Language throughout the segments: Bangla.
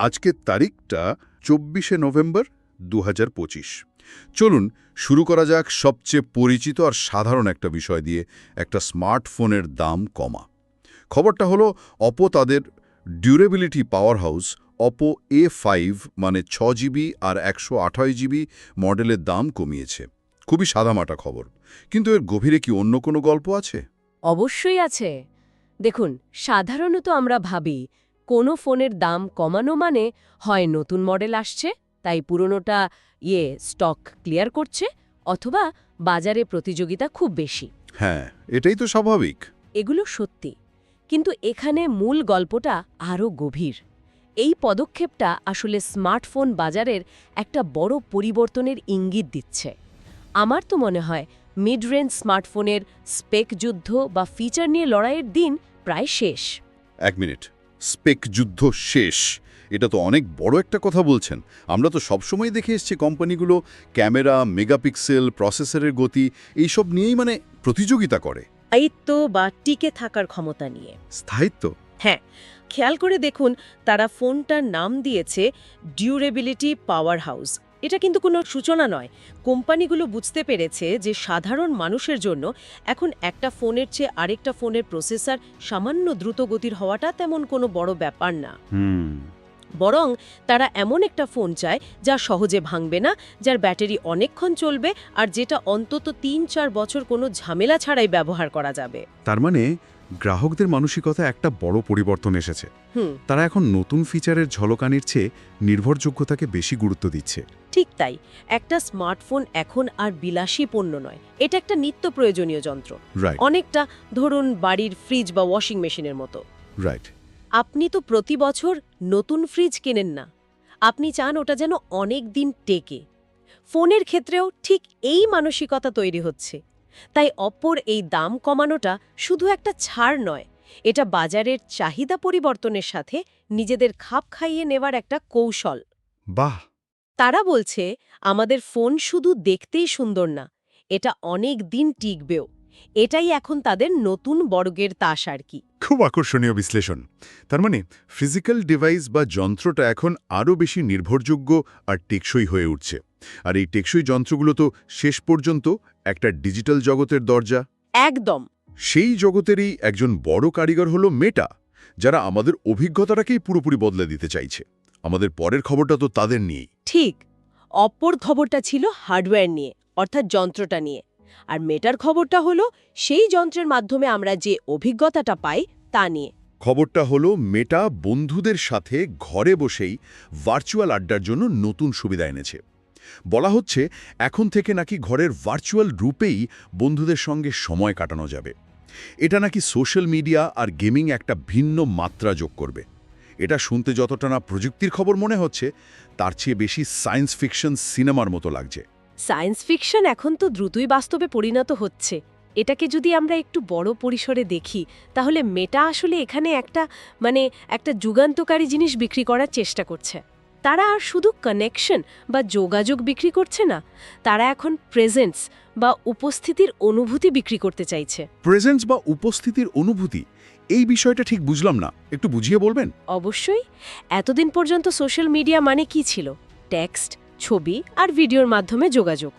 আজকের তারিখটা চব্বিশে নভেম্বর দু হাজার পঁচিশ। চলুন, শুরু করা যাক সবচেয়ে পরিচিত আর সাধারণ একটা বিষয় দিয়ে, একটা স্মার্টফোনের দাম কমা। খবরটা হলো অপো তাদের durability powerhouse Oppo A five মানে ছ জিবি আর একশো আঠাশ জিবি মডেলের দাম কমিয়েছে। খুবই সাদামাটা খবর। কিন্তু এর গভীরে কি অন্য কোনো গল্প আছে? অবশ্যই আছে। দেখুন, সাধারণত আমরা ভাবি কোনো ফোনের দাম কমানো মানে হয় নতুন মডেল আসছে তাই পুরনোটা ইয়ে স্টক ক্লিয়ার করছে অথবা বাজারে প্রতিযোগিতা খুব বেশি। হ্যাঁ এটাই তো স্বাভাবিক। এগুলো সত্যি কিন্তু এখানে মূল গল্পটা আরও গভীর। এই পদক্ষেপটা আসলে স্মার্টফোন বাজারের একটা বড় পরিবর্তনের ইঙ্গিত দিচ্ছে। আমার তো মনে হয় মিড রেঞ্জ স্মার্টফোনের স্পেক যুদ্ধ বা ফিচার নিয়ে লড়াইয়ের দিন প্রায় শেষ। এক মিনিট। স্পেক যুদ্ধ শেষ। এটা তো অনেক বড় একটা কথা বলছেন। আমরা তো সবসময় দেখে এসছি কোম্পানিগুলো ক্যামেরা মেগাপিক্সেল প্রসেসরের গতি এইসব নিয়েই মানে প্রতিযোগিতা করে। স্থায়িত্ব বা টিকে থাকার ক্ষমতা নিয়ে। স্থায়িত্ব? হ্যাঁ খেয়াল করে দেখুন তারা ফোনটার নাম দিয়েছে ডিউরেবিলিটি পাওয়ার হাউস এটা কিন্তু কোনো সূচনা নয়। কোম্পানিগুলো বুঝতে পেরেছে যে সাধারণ মানুষের জন্য এখন একটা ফোনের চেয়ে আরেকটা ফোনের প্রসেসর সামান্য দ্রুতগতির হওয়াটা তেমন কোনো বড় ব্যাপার না। বরং তারা এমন একটা ফোন চায় যা সহজে ভাঙবে না যার ব্যাটারি অনেকক্ষণ চলবে আর যেটা অন্তত তিন চার বছর কোনো ঝামেলা ছাড়াই ব্যবহার করা যাবে। তার মানে গ্রাহকদের মানসিকতা একটা বড় পরিবর্তন এসেছে। তারা এখন নতুন ফিচারের ঝলকানির চেয়ে নির্ভরযোগ্যতাকে বেশি গুরুত্ব দিচ্ছে। ঠিক তাই একটা স্মার্টফোন এখন আর বিলাসী পণ্য নয় এটা একটা নিত্য প্রয়োজনীয় যন্ত্র। অনেকটা ধরুন বাড়ির ফ্রিজ বা ওয়াশিং মেশিনের মতো। রাইট আপনি তো প্রতি বছর নতুন ফ্রিজ কেনেন না। আপনি চান ওটা যেন অনেক দিন টেকে। ফোনের ক্ষেত্রেও ঠিক এই মানসিকতা তৈরি হচ্ছে। তাই অপর এই দাম কমানোটা শুধু একটা ছাড় নয় এটা বাজারের চাহিদা পরিবর্তনের সাথে নিজেদের খাপ খাইয়ে নেওয়ার একটা কৌশল। বাহ! তারা বলছে আমাদের ফোন শুধু দেখতেই সুন্দর না এটা অনেক দিন টিকবেও। এটাই এখন তাদের নতুন বর্গের তাস আর কি। খুব আকর্ষণীয় বিশ্লেষণ। তার মানে ফিজিক্যাল ডিভাইস বা যন্ত্রটা এখন আরও বেশি নির্ভরযোগ্য আর টেকসই হয়ে উঠছে। আর এই টেকসই যন্ত্রগুলো তো শেষ পর্যন্ত একটা ডিজিটাল জগতের দরজা। একদম। সেই জগতেরই একজন বড় কারিগর হলো মেটা যারা আমাদের অভিজ্ঞতাটাকেই পুরোপুরি বদলে দিতে চাইছে। আমাদের পরের খবরটা তো তাদের নিয়েই। ঠিক অপর খবরটা ছিল হার্ডওয়্যার নিয়ে অর্থাৎ যন্ত্রটা নিয়ে। আর মেটার খবরটা হলো সেই যন্ত্রের মাধ্যমে আমরা যে অভিজ্ঞতাটা পাই তা নিয়ে। খবরটা হলো মেটা বন্ধুদের সাথে ঘরে বসেই ভার্চুয়াল আড্ডার জন্য নতুন সুবিধা এনেছে। বলা হচ্ছে এখন থেকে নাকি ঘরের ভার্চুয়াল রূপেই বন্ধুদের সঙ্গে সময় কাটানো যাবে। এটা নাকি সোশ্যাল মিডিয়া আর গেমিং একটা ভিন্ন মাত্রা যোগ করবে। এটা শুনতে যতটা না প্রযুক্তির খবর মনে হচ্ছে, তার চেয়ে বেশি সায়েন্স ফিকশন সিনেমার মতো লাগছে। সায়েন্স ফিকশন এখন তো দ্রুতই বাস্তবে পরিণত হচ্ছে। এটাকে যদি আমরা একটু বড় পরিসরে দেখি, তাহলে মেটা আসলে এখানে একটা মানে একটা যুগান্তকারী জিনিস বিক্রি করার চেষ্টা করছে। তারা আর শুধু কানেকশন বা যোগাযোগ বিক্রি করছে না তারা এখন প্রেজেন্স বা উপস্থিতির অনুভূতি বিক্রি করতে চাইছে। প্রেজেন্স বা উপস্থিতির অনুভূতি এই বিষয়টা ঠিক বুঝলাম না একটু বুঝিয়ে বলবেন? অবশ্যই এতদিন পর্যন্ত সোশ্যাল মিডিয়া মানে কি ছিল? টেক্সট ছবি আর ভিডিওর মাধ্যমে যোগাযোগ।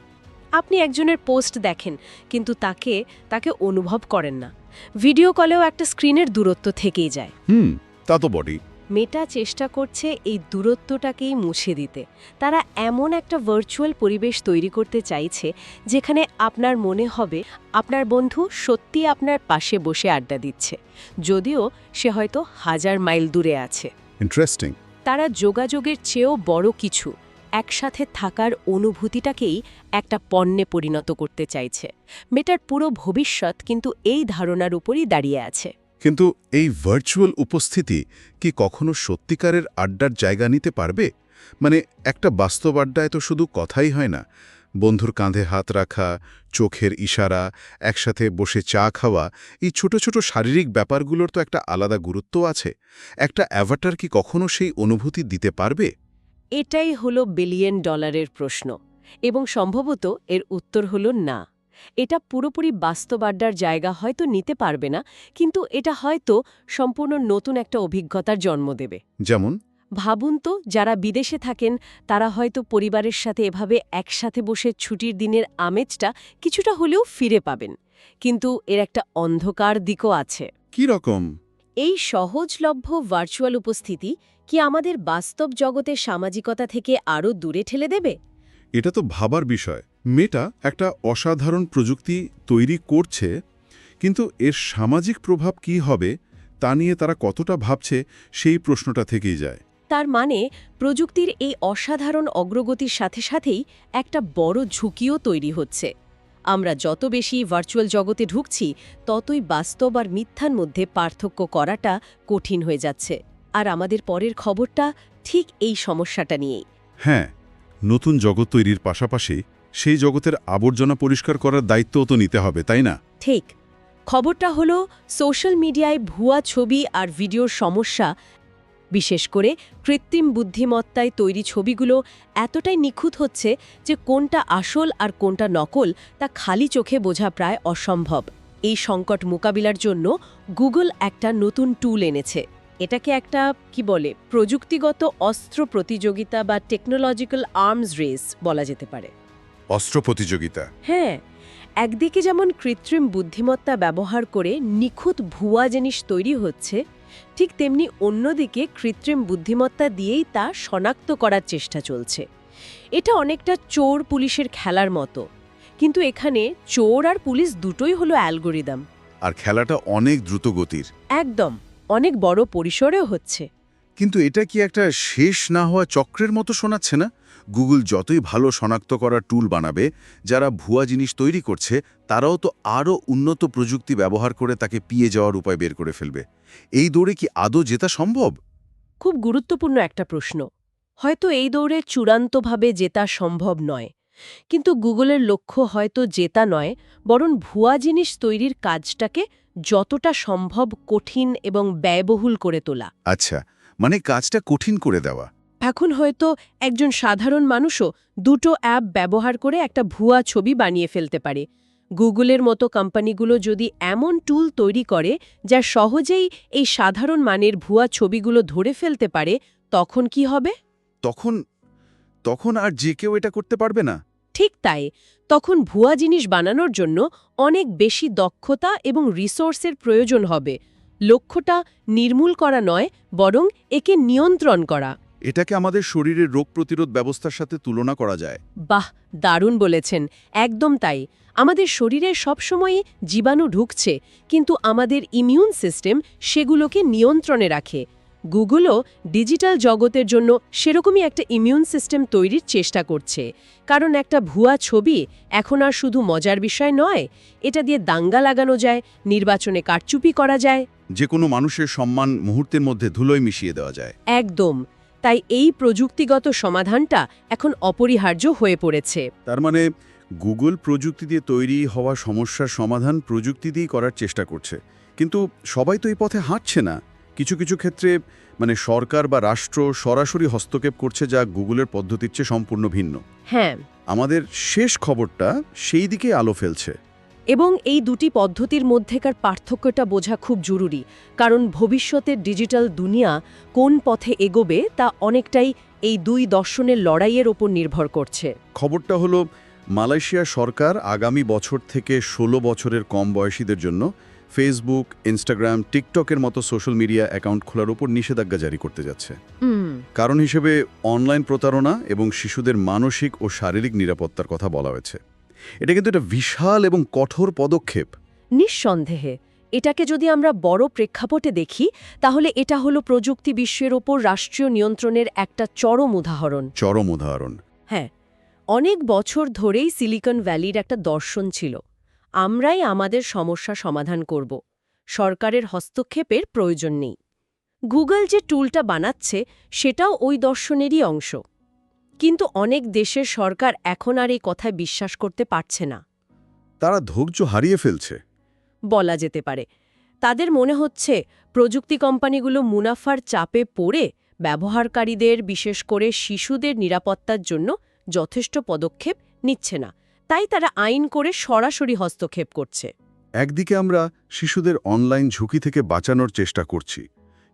আপনি একজনের পোস্ট দেখেন কিন্তু তাকে তাকে অনুভব করেন না। ভিডিও কলেও একটা স্ক্রিনের দূরত্ব থেকেই যায়। হুম তা তো বটেই। মেটা চেষ্টা করছে এই দূরত্বটাকেই মুছে দিতে। তারা এমন একটা ভার্চুয়াল পরিবেশ তৈরি করতে চাইছে যেখানে আপনার মনে হবে আপনার বন্ধু সত্যি আপনার পাশে বসে আড্ডা দিচ্ছে যদিও সে হয়তো হাজার মাইল দূরে আছে। ইন্টারেস্টিং তারা যোগাযোগের চেয়েও বড় কিছু একসাথে থাকার অনুভূতিটাকেই একটা পণ্যে পরিণত করতে চাইছে। মেটার পুরো ভবিষ্যৎ কিন্তু এই ধারণার উপরই দাঁড়িয়ে আছে। কিন্তু এই ভার্চুয়াল উপস্থিতি কি কখনো সত্যিকারের আড্ডার জায়গা নিতে পারবে? মানে একটা বাস্তব আড্ডায় তো শুধু কথাই হয় না। বন্ধুর কাঁধে হাত রাখা, চোখের ইশারা, একসাথে বসে চা খাওয়া, এই ছোট ছোট শারীরিক ব্যাপারগুলোর তো একটা আলাদা গুরুত্ব আছে। একটা অ্যাভাটার কি কখনো সেই অনুভূতি দিতে পারবে? এটাই হলো বিলিয়ন ডলারের প্রশ্ন, এবং সম্ভবত এর উত্তর হলো না। এটা পুরোপুরি বাস্তব আড্ডার জায়গা হয়তো নিতে পারবে না কিন্তু এটা হয়তো সম্পূর্ণ নতুন একটা অভিজ্ঞতার জন্ম দেবে। যেমন? ভাবুন তো যারা বিদেশে থাকেন তারা হয়তো পরিবারের সাথে এভাবে একসাথে বসে ছুটির দিনের আমেজটা কিছুটা হলেও ফিরে পাবেন কিন্তু এর একটা অন্ধকার দিকও আছে। কি রকম? এই সহজলভ্য ভার্চুয়াল উপস্থিতি কি আমাদের বাস্তব জগতে সামাজিকতা থেকে আরও দূরে ঠেলে দেবে? এটা তো ভাবার বিষয়। মেটা একটা অসাধারণ প্রযুক্তি তৈরি করছে কিন্তু এর সামাজিক প্রভাব কি হবে তা নিয়ে তারা কতটা ভাবছে সেই প্রশ্নটা থেকেই যায়। তার মানে প্রযুক্তির এই অসাধারণ অগ্রগতির সাথে সাথেই একটা বড় ঝুঁকিও তৈরি হচ্ছে। আমরা যত বেশি ভার্চুয়াল জগতে ঢুকছি ততই বাস্তব আর মিথ্যার মধ্যে পার্থক্য করাটা কঠিন হয়ে যাচ্ছে। আর আমাদের পরের খবরটা ঠিক এই সমস্যাটা নিয়েই। হ্যাঁ নতুন জগৎ তৈরির পাশাপাশি সেই জগতের আবর্জনা পরিষ্কার করার দায়িত্বও তো নিতে হবে, তাই না? ঠিক। খবরটা হলো, সোশ্যাল মিডিয়ায় ভুয়া ছবি আর ভিডিওর সমস্যা, বিশেষ করে কৃত্রিম বুদ্ধিমত্তায় তৈরি ছবিগুলো এতটাই নিখুঁত হচ্ছে যে কোনটা আসল আর কোনটা নকল তা খালি চোখে বোঝা প্রায় অসম্ভব। এই সংকট মোকাবিলার জন্য গুগল একটা নতুন টুল এনেছে। এটাকে একটা, কি বলে, প্রযুক্তিগত অস্ত্র প্রতিযোগিতা বা টেকনোলজিক্যাল আর্মস রেস বলা যেতে পারে। অস্ত্র প্রতিযোগিতা। হ্যাঁ একদিকে যেমন কৃত্রিম বুদ্ধিমত্তা ব্যবহার করে নিখুঁত ভুয়া জিনিস তৈরি হচ্ছে ঠিক তেমনি অন্যদিকে কৃত্রিম বুদ্ধিমত্তা দিয়েই তা শনাক্ত করার চেষ্টা চলছে। এটা অনেকটা চোর পুলিশের খেলার মতো কিন্তু এখানে চোর আর পুলিশ দুটোই হলো অ্যালগোরিদম। আর খেলাটা অনেক দ্রুত গতির একদম অনেক বড় পরিসরেও হচ্ছে। কিন্তু এটা কি একটা শেষ না হওয়া চক্রের মতো শোনাচ্ছে না? গুগল যতই ভালো শনাক্ত করার টুল বানাবে যারা ভুয়া জিনিস তৈরি করছে তারাও তো আরও উন্নত প্রযুক্তি ব্যবহার করে তাকে পিয়ে যাওয়ার উপায় বের করে ফেলবে। এই দৌড়ে কি আদৌ জেতা সম্ভব? খুব গুরুত্বপূর্ণ একটা প্রশ্ন। হয়তো এই দৌড়ে চূড়ান্তভাবে জেতা সম্ভব নয়। কিন্তু গুগলের লক্ষ্য হয়তো জেতা নয় বরং ভুয়া জিনিস তৈরির কাজটাকে যতটা সম্ভব কঠিন এবং ব্যয়বহুল করে তোলা। আচ্ছা মানে কাজটা কঠিন করে দেওয়া। এখন হয়তো একজন সাধারণ মানুষও দুটো অ্যাপ ব্যবহার করে একটা ভুয়া ছবি বানিয়ে ফেলতে পারে। গুগলের মতো কোম্পানিগুলো যদি এমন টুল তৈরি করে যা সহজেই এই সাধারণ মানের ভুয়া ছবিগুলো ধরে ফেলতে পারে তখন কি হবে? তখন তখন আর যে কেউ এটা করতে পারবে না। ঠিক তাই তখন ভুয়া জিনিস বানানোর জন্য অনেক বেশি দক্ষতা এবং রিসোর্সের প্রয়োজন হবে। লক্ষ্যটা নির্মূল করা নয় বরং একে নিয়ন্ত্রণ করা। এটাকে আমাদের শরীরের রোগ প্রতিরোধ ব্যবস্থার সাথে তুলনা করা যায়। বাহ দারুণ বলেছেন। একদম তাই। আমাদের শরীরে সবসময়ই জীবাণু ঢুকছে কিন্তু আমাদের ইমিউন সিস্টেম সেগুলোকে নিয়ন্ত্রণে রাখে। গুগলও ডিজিটাল জগতের জন্য সেরকমই একটা ইমিউন সিস্টেম তৈরির চেষ্টা করছে। কারণ একটা ভুয়া ছবি এখন আর শুধু মজার বিষয় নয় এটা দিয়ে দাঙ্গা লাগানো যায় নির্বাচনে কারচুপি করা যায়। যে কোনো মানুষের সম্মান মুহূর্তের মধ্যে ধুলোয় মিশিয়ে দেওয়া যায়। একদম। তাই এই প্রযুক্তিগত সমাধানটা এখন অপরিহার্য হয়ে পড়েছে। তার মানে গুগল প্রযুক্তি দিয়ে তৈরি হওয়া সমস্যার সমাধান প্রযুক্তি দিয়েই করার চেষ্টা করছে। কিন্তু সবাই তো এই পথে হাঁটছে না। কিছু কিছু ক্ষেত্রে মানে সরকার বা রাষ্ট্র সরাসরি হস্তক্ষেপ করছে যা গুগলের পদ্ধতির চেয়ে সম্পূর্ণ ভিন্ন। হ্যাঁ। আমাদের শেষ খবরটা সেই দিকে আলো ফেলছে। এবং এই দুটি পদ্ধতির মধ্যেকার পার্থক্যটা বোঝা খুব জরুরি কারণ ভবিষ্যতের ডিজিটাল দুনিয়া কোন পথে এগোবে তা অনেকটাই এই দুই দর্শনের লড়াইয়ের ওপর নির্ভর করছে। খবরটা হলো মালয়েশিয়া সরকার আগামী বছর থেকে ১৬ বছরের কম বয়সীদের জন্য ফেসবুক ইনস্টাগ্রাম টিকটকের মতো সোশ্যাল মিডিয়া অ্যাকাউন্ট খোলার উপর নিষেধাজ্ঞা জারি করতে যাচ্ছে। কারণ হিসেবে অনলাইন প্রতারণা এবং শিশুদের মানসিক ও শারীরিক নিরাপত্তার কথা বলা হয়েছে। এটা কিন্তু একটা বিশাল এবং কঠোর পদক্ষেপ। নিঃসন্দেহে এটাকে যদি আমরা বড় প্রেক্ষাপটে দেখি তাহলে এটা হলো প্রযুক্তি বিশ্বের ওপর রাষ্ট্রীয় নিয়ন্ত্রণের একটা চরম উদাহরণ। চরম উদাহরণ। হ্যাঁ অনেক বছর ধরেই সিলিকন ভ্যালির একটা দর্শন ছিল। আমরাই আমাদের সমস্যা সমাধান করব। সরকারের হস্তক্ষেপের প্রয়োজন নেই। গুগল যে টুলটা বানাচ্ছে সেটাও ওই দর্শনেরই অংশ। কিন্তু অনেক দেশের সরকার এখন আর এই কথায় বিশ্বাস করতে পারছে না। তারা ধৈর্য হারিয়ে ফেলছে। বলা যেতে পারে। তাদের মনে হচ্ছে প্রযুক্তি কোম্পানিগুলো মুনাফার চাপে পড়ে ব্যবহারকারীদের বিশেষ করে শিশুদের নিরাপত্তার জন্য যথেষ্ট পদক্ষেপ নিচ্ছে না। তাই তারা আইন করে সরাসরি হস্তক্ষেপ করছে। একদিকে আমরা শিশুদের অনলাইন ঝুঁকি থেকে বাঁচানোর চেষ্টা করছি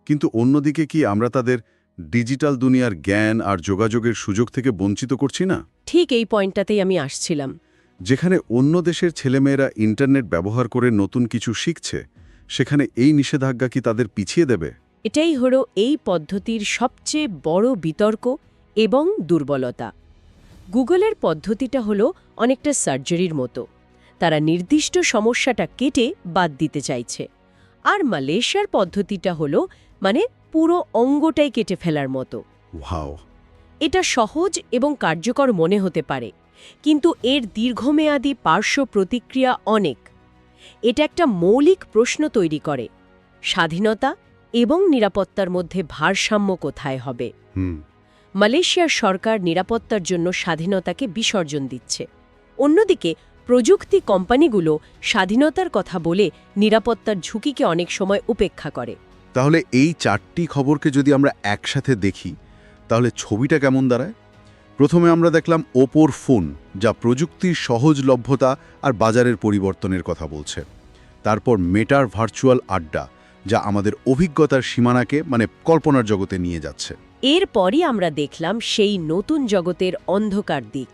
কিন্তু অন্যদিকে কি আমরা তাদের ডিজিটাল দুনিয়ার জ্ঞান আর যোগাযোগের সুযোগ থেকে বঞ্চিত করছি না? ঠিক এই পয়েন্টটাতেই আমি আসছিলাম। যেখানে অন্য দেশের ছেলেমেয়েরা ইন্টারনেট ব্যবহার করে নতুন কিছু শিখছে সেখানে এই নিষেধাজ্ঞা কি তাদের পিছিয়ে দেবে? এটাই হলো এই পদ্ধতির সবচেয়ে বড় বিতর্ক এবং দুর্বলতা। গুগলের পদ্ধতিটা হলো অনেকটা সার্জারির মতো। তারা নির্দিষ্ট সমস্যাটা কেটে বাদ দিতে চাইছে। আর মালয়েশিয়ার পদ্ধতিটা হলো মানে পুরো অঙ্গটাই কেটে ফেলার মতো। ওয়াও। এটা সহজ এবং কার্যকর মনে হতে পারে কিন্তু এর দীর্ঘমেয়াদী পার্শ্ব প্রতিক্রিয়া অনেক। এটা একটা মৌলিক প্রশ্ন তৈরি করে স্বাধীনতা এবং নিরাপত্তার মধ্যে ভারসাম্য কোথায় হবে? মালয়েশিয়ার সরকার নিরাপত্তার জন্য স্বাধীনতাকে বিসর্জন দিচ্ছে। অন্যদিকে প্রযুক্তি কোম্পানিগুলো স্বাধীনতার কথা বলে নিরাপত্তার ঝুঁকিকে অনেক সময় উপেক্ষা করে। তাহলে এই চারটি খবরকে যদি আমরা একসাথে দেখি, তাহলে ছবিটা কেমন দাঁড়ায়? প্রথমে আমরা দেখলাম ওপোর ফোন, যা প্রযুক্তির সহজলভ্যতা আর বাজারের পরিবর্তনের কথা বলছে। তারপর মেটার ভার্চুয়াল আড্ডা, যা আমাদের অভিজ্ঞতার সীমানাকে মানে কল্পনার জগতে নিয়ে যাচ্ছে। এরপরই আমরা দেখলাম সেই নতুন জগতের অন্ধকার দিক।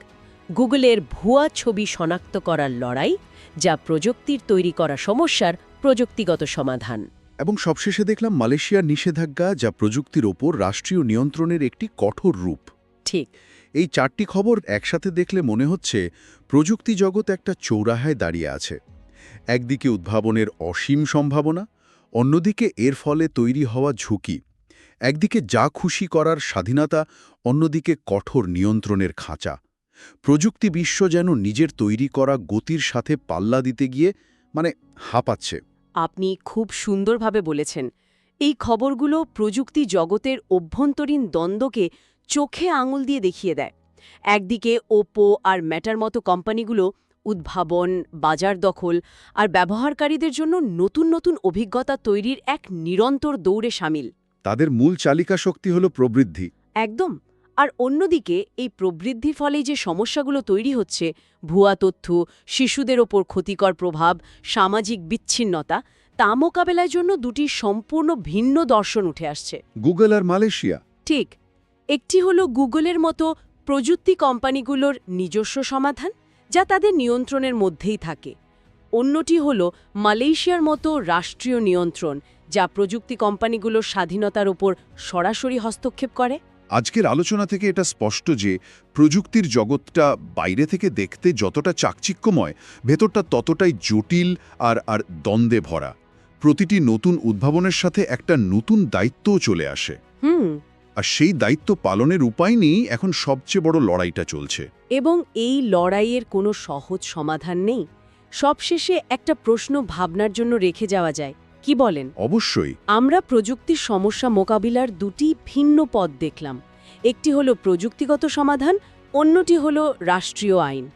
গুগলের ভুয়া ছবি শনাক্ত করার লড়াই, যা প্রযুক্তির তৈরি করা সমস্যার প্রযুক্তিগত সমাধান। এবং সবশেষে দেখলাম মালয়েশিয়ার নিষেধাজ্ঞা যা প্রযুক্তির ওপর রাষ্ট্রীয় নিয়ন্ত্রণের একটি কঠোর রূপ। ঠিক। এই চারটি খবর একসাথে দেখলে মনে হচ্ছে প্রযুক্তি জগৎ একটা চৌরাহায় দাঁড়িয়ে আছে। একদিকে উদ্ভাবনের অসীম সম্ভাবনা অন্যদিকে এর ফলে তৈরি হওয়া ঝুঁকি। একদিকে যা খুশি করার স্বাধীনতা অন্যদিকে কঠোর নিয়ন্ত্রণের খাঁচা। প্রযুক্তি বিশ্ব যেন নিজের তৈরি করা গতির সাথে পাল্লা দিতে গিয়ে মানে হাঁপাচ্ছে। আপনি খুব সুন্দরভাবে বলেছেন। এই খবরগুলো প্রযুক্তি জগতের অভ্যন্তরীণ দ্বন্দ্বকে চোখে আঙুল দিয়ে দেখিয়ে দেয়। একদিকে ওপো আর ম্যাটার মতো কোম্পানিগুলো উদ্ভাবন বাজার দখল আর ব্যবহারকারীদের জন্য নতুন নতুন অভিজ্ঞতা তৈরির এক নিরন্তর দৌড়ে সামিল। তাদের মূল চালিকা শক্তি হল প্রবৃদ্ধি। একদম। আর অন্যদিকে এই প্রবৃদ্ধির ফলে যে সমস্যাগুলো তৈরি হচ্ছে ভুয়া তথ্য শিশুদের ওপর ক্ষতিকর প্রভাব সামাজিক বিচ্ছিন্নতা তা মোকাবেলার জন্য দুটি সম্পূর্ণ ভিন্ন দর্শন উঠে আসছে। গুগল আর মালয়েশিয়া? ঠিক। একটি হলো গুগলের মতো প্রযুক্তি কোম্পানিগুলোর নিজস্ব সমাধান যা তাদের নিয়ন্ত্রণের মধ্যেই থাকে। অন্যটি হল মালয়েশিয়ার মতো রাষ্ট্রীয় নিয়ন্ত্রণ যা প্রযুক্তি কোম্পানিগুলোর স্বাধীনতার ওপর সরাসরি হস্তক্ষেপ করে। আজকের আলোচনা থেকে এটা স্পষ্ট যে প্রযুক্তির জগৎটা বাইরে থেকে দেখতে যতটা চাকচিক্যময় ভেতরটা ততটাই জটিল আর আর দ্বন্দ্বে ভরা। প্রতিটি নতুন উদ্ভাবনের সাথে একটা নতুন দায়িত্বও চলে আসে। হুম। আর সেই দায়িত্ব পালনের উপায় নিয়েই এখন সবচেয়ে বড় লড়াইটা চলছে। এবং এই লড়াইয়ের কোনো সহজ সমাধান নেই। সবশেষে একটা প্রশ্ন ভাবনার জন্য রেখে যাওয়া যায় কি বলেন? অবশ্যই। আমরা প্রযুক্তির সমস্যা মোকাবিলার দুটি ভিন্ন পথ দেখলাম। একটি হলো প্রযুক্তিগত সমাধান অন্যটি হলো রাষ্ট্রীয় আইন।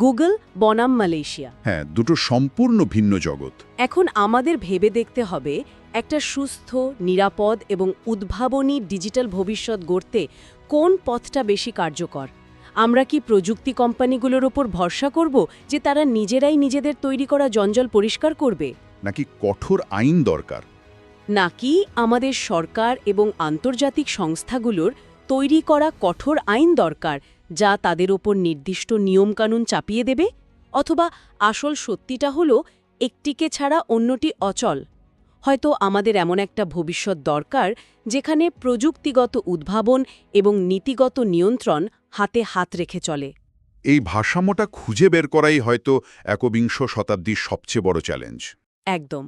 গুগল বনাম মালয়েশিয়া। হ্যাঁ দুটো সম্পূর্ণ ভিন্ন জগৎ। এখন আমাদের ভেবে দেখতে হবে একটা সুস্থ নিরাপদ এবং উদ্ভাবনী ডিজিটাল ভবিষ্যৎ গড়তে কোন পথটা বেশি কার্যকর? আমরা কি প্রযুক্তি কোম্পানিগুলোর ওপর ভরসা করব যে তারা নিজেরাই নিজেদের তৈরি করা জঞ্জল পরিষ্কার করবে? নাকি কঠোর আইন দরকার? নাকি আমাদের সরকার এবং আন্তর্জাতিক সংস্থাগুলোর তৈরি করা কঠোর আইন দরকার যা তাদের ওপর নির্দিষ্ট নিয়মকানুন চাপিয়ে দেবে? অথবা আসল সত্যিটা হলো একটিকে ছাড়া অন্যটি অচল। হয়তো আমাদের এমন একটা ভবিষ্যৎ দরকার যেখানে প্রযুক্তিগত উদ্ভাবন এবং নীতিগত নিয়ন্ত্রণ হাতে হাত রেখে চলে। এই ভারসাম্যটা খুঁজে বের করাই হয়তো একবিংশ শতাব্দীর সবচেয়ে বড় চ্যালেঞ্জ। একদম।